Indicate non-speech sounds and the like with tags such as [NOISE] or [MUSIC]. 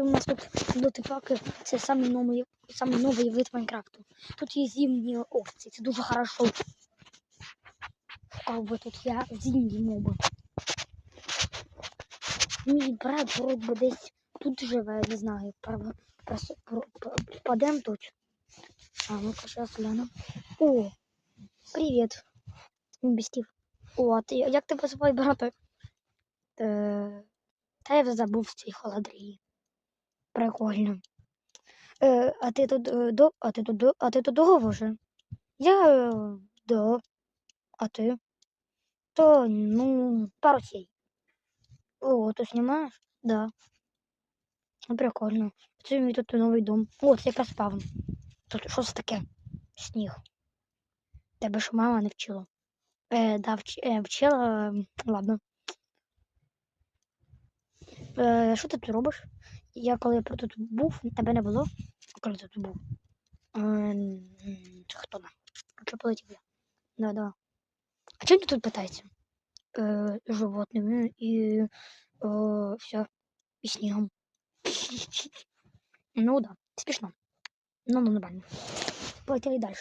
у нас тут дотипаки, це самий новий, самий новий вид Майнкрафту. Тут є зимні овці, це дуже хорошо. Как би тут я зимні моби. Мій брат би десь тут живе, не знаю, правда. Просто про- про- Падем тут. А, ну-ка, сейчас гляну. О, привіт. Бістів. О, а ти, як тебе звати, брате? Е, та я забув цій холодрії. Прикольно. Е, а ти тут е, до. А ти тут до. А ти тут довго вже? Я е, да. А ти? То, ну, пару сей. О, ти знімаєш? Да. Ну, прикольно. Це мій тут новий дом. О, це якраз спавн. Тут що це таке? Сніг. Тебе ж мама не вчила. Е, да, вч... е, вчила. Ладно. Е, що ти тут робиш? Я коли тут був, тебе не було. Коли тут був? Е, хто на? Що полетів я? Да, да. А чим ти тут питається? Е, животними і е, все. І снігом. [LAUGHS] Ну да, смішно. Ну, ну, нормально. Полетіли далі.